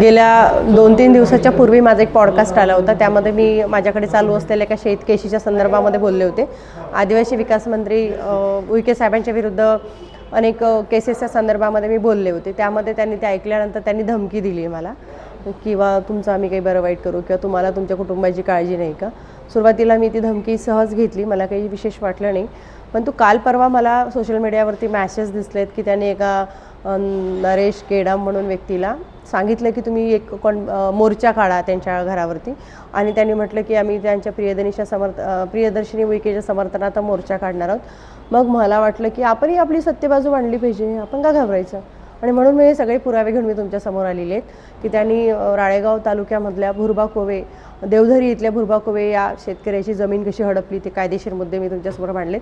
गेल्या दोन तीन दिवसाच्या पूर्वी माझा एक पॉडकास्ट आला होता. त्यामध्ये मी माझ्याकडे चालू असलेल्या एका शेतकेशीच्या संदर्भामध्ये बोलले होते. आदिवासी विकास मंत्री उईके साहेबांच्या विरुद्ध अनेक केसेसच्या संदर्भामध्ये मी बोलले होते. त्यामध्ये त्यांनी ते ऐकल्यानंतर त्यांनी धमकी दिली मला किंवा तुमचं आम्ही काही बरं वाईट करू किंवा तुम्हाला तुमच्या कुटुंबाची काळजी नाही का? सुरुवातीला मी ती धमकी सहज घेतली. मला काही विशेष वाटलं नाही. पण तू काल परवा मला सोशल मीडियावरती मॅसेज दिसलेत की त्यांनी एका नरेश केडाम म्हणून व्यक्तीला सांगितलं की तुम्ही एक कोण मोर्चा काढा त्यांच्या घरावरती. आणि त्यांनी म्हटलं की आम्ही त्यांच्या प्रियदर्शनीच्या समर्थ प्रियदर्शनी विकेच्या समर्थनार्थ मोर्चा काढणार आहोत. मग मला वाटलं की आपणही आपली सत्यबाजू मांडली पाहिजे आपण का घाबरायचं? आणि म्हणून मी हे सगळे पुरावे घेऊन मी तुमच्यासमोर आलेले आहेत की त्यांनी राळेगाव तालुक्यामधल्या भुरबा कोवे देवधरी इथल्या भुरबा कुवे या शेतकऱ्याची जमीन कशी हडपली ते कायदेशीर मुद्दे मी तुमच्यासमोर मांडलेत.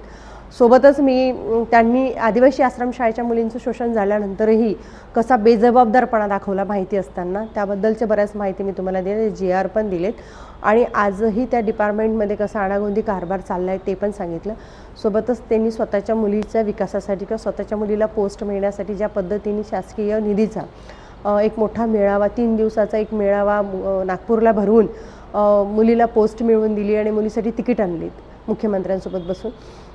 सोबतच मी त्यांनी आदिवासी आश्रमशाळेच्या मुलींचं शोषण झाल्यानंतरही कसा बेजबाबदारपणा दाखवला माहिती असताना त्याबद्दलच्या बऱ्याच माहिती मी तुम्हाला दिले जी आर पण दिलेत. आणि आजही त्या डिपार्टमेंटमध्ये कसा आणागोंदी कारभार चालला आहे ते पण सांगितलं. सोबतच त्यांनी स्वतःच्या मुलीच्या विकासासाठी किंवा स्वतःच्या मुलीला पोस्ट मिळण्यासाठी ज्या पद्धतीने शासकीय निधीचा एक मोठा मेळावा तीन दिवसाचा एक मेळावा नागपूरला भरवून मुलीला पोस्ट मिळवून दिली आणि मुलीसाठी तिकीट आणलीत मुख्यमंत्र्यांसोबत बसून.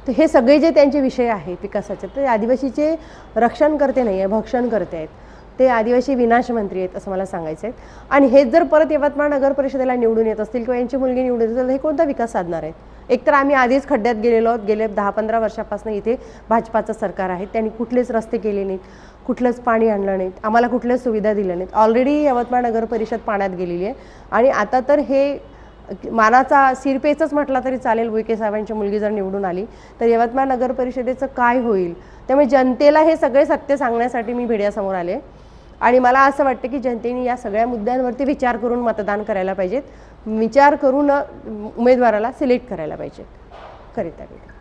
तर हे सगळे जे त्यांचे विषय आहेत विकासाचे ते आदिवासीचे रक्षण करते नाही आहे भक्षण करते आहेत. ते आदिवासी विनाश मंत्री आहेत असं मला सांगायचं आहे. आणि हेच जर परत यवतमाळ नगर परिषदेला निवडून येत असतील किंवा यांची मुलगी निवडून येत असेल तर हे कोणता विकास साधणार आहेत? एकतर आम्ही आधीच खड्ड्यात गेलेलो आहोत गेले दहा पंधरा वर्षापासून इथे भाजपाचं सरकार आहे. त्यांनी कुठलेच रस्ते केले नाहीत कुठलंच पाणी आणलं नाहीत आम्हाला कुठल्याच सुविधा दिल्या नाहीत. ऑलरेडी यवतमाळ नगर परिषद पाण्यात गेलेली आहे. आणि आता तर हे मानाचा सिरपेचच म्हटला तरी चालेल बुईके साहेबांची मुलगी जर निवडून आली तर यवतमाळ नगर परिषदेचं काय होईल? त्यामुळे जनतेला हे सगळे सत्य सांगण्यासाठी मी भिड्यासमोर आले आणि मला असं वाटतं की जनतेने या सगळ्या मुद्द्यांवरती विचार करून मतदान करायला पाहिजेत. विचार करून उमेदवाराला सिलेक्ट करायला पाहिजेत. करीत आहे